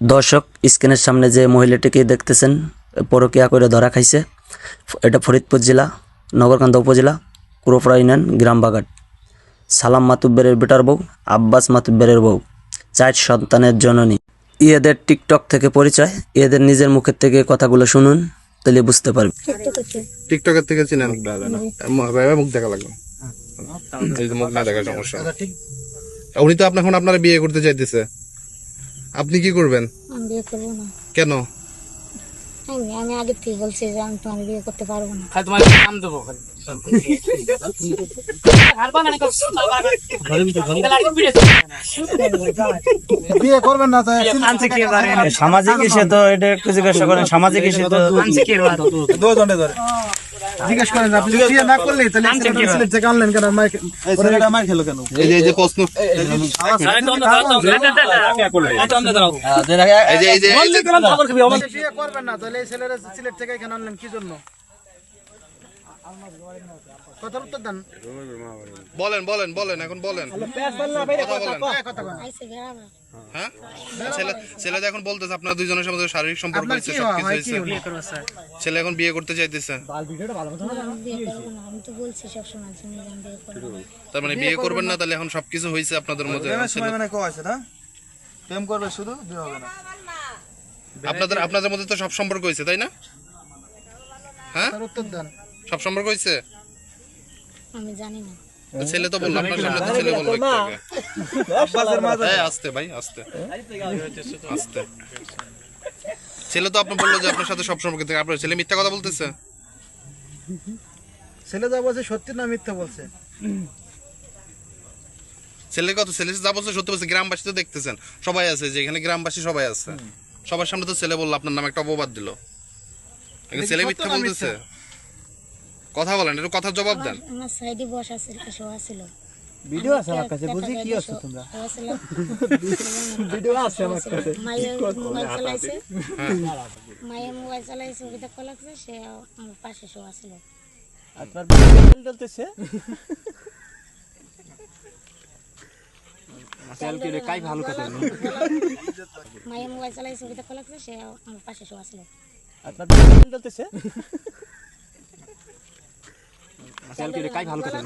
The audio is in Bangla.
দর্শক, স্ক্রিনের সামনে যে মহিলাটিকে দেখতেছেন, পরকিয়া করে ধরা খাইছে, এটা ফরিদপুর জেলা, নগরকান্দা উপজেলা কুরোপড়া ইউনিয়ন গ্রাম বাগাট সালাম মাতুব্বেরের বেটার বউ, আব্বাস মাতুব্বেরের বউ, চার সন্তানের জননী। ইয়েদের টিকটক থেকে পরিচয় এদের নিজের মুখের থেকে কথাগুলো শুনুন, তাহলে বুঝতে পারবে টিকটকের থেকে চিনেন? মুখ দেখা লাগবে মুখ না দেখার সমস্যা। উনি তো আপনার এখন আপনারা বিয়ে করতে চাইতেছে। আপনি কি করবেন? আমি বিয়ে করব না। কেন? আমি আমি আগে থেকে বলছি যে আমি তোমার বিয়ে করতে পারব না। খালি তোমার নাম দেবো বিয়ে করবেন না তাই সামাজিক ইস্যু তো এটা একটু জিজ্ঞাসা করেন সামাজিক ইস্যু তো দুজনে ধরে। জিজ্ঞেস করেন আপনি যদি বিয়ে না করলে তাহলে সিলেট থেকে আনলেন কেন মাইক এটা মার খেলো কেন এই যে এই যে প্রশ্ন এই যে এই যে করবেন না তাহলে এই ছেলেরা সিলেট থেকে এখানে আনলেন কি জন্য কথার উত্তর দেন। বলেন বলেন বলেন এখন বলেন। কথা বলেন। বেড়াবে হ্যাঁ ছেলে এখন বলতেছে আপনার দুইজনের সাথে শারীরিক সম্পর্ক হয়েছে সবকিছু হয়েছে। ছেলে এখন বিয়ে করতে চাইতেছে। তার মানে বিয়ে করবেন না তাহলে এখন সবকিছু হয়েছে আপনাদের মধ্যে। মানে কো আছে না? প্রেম করবে শুধু বিয়ে হবে না। আপনাদের আপনাদের মধ্যে তো সব সম্পর্ক হয়েছে তাই না? হ্যাঁ? উত্তর দেন। সব সম্পর্ক হয়েছে আমি জানি না। ছেলে তো বলল আপনার সামনে তো ছেলে বলল আস্তে ভাই আস্তে। আস্তে। ছেলে তো আপনি বলল যে আপনার সাথে সব সম্পর্ক থেকে। আপনার ছেলে মিথ্যা কথা বলতেছে? ছেলে যা বলছে সত্যি না মিথ্যা বলছে? ছেলে কত ছেলে যা বলছে সত্যি বলছে গ্রামবাসী তো দেখতেছেন। সবাই আছে যে এখানে গ্রামবাসী সবাই আছে। সবার সামনে তো ছেলে বলল আপনার নামে একটা অপবাদ দিল। এখন ছেলে মিথ্যা? বলতেছে? কথা বলেন একটু কথার জবাব দেন। আমার সাইডে বসা ছিল শোয়া ছিল ভিডিও আছে আমার কাছে বুঝি কি আছে তোমরা? ভিডিও আছে আমার কাছে। মায়ের মোবাইল চালাইছে। মায়ের মোবাইল চালাইছে ওকে দেখা লাগছে সে আমার পাশে শোয়া ছিল আপনার মোবাইল জ্বলতেছে মায়ের মোবাইল চালাইছে ওকে দেখা লাগছে সে আমার পাশে শোয়া ছিল আপনার মোবাইল জ্বলতেছে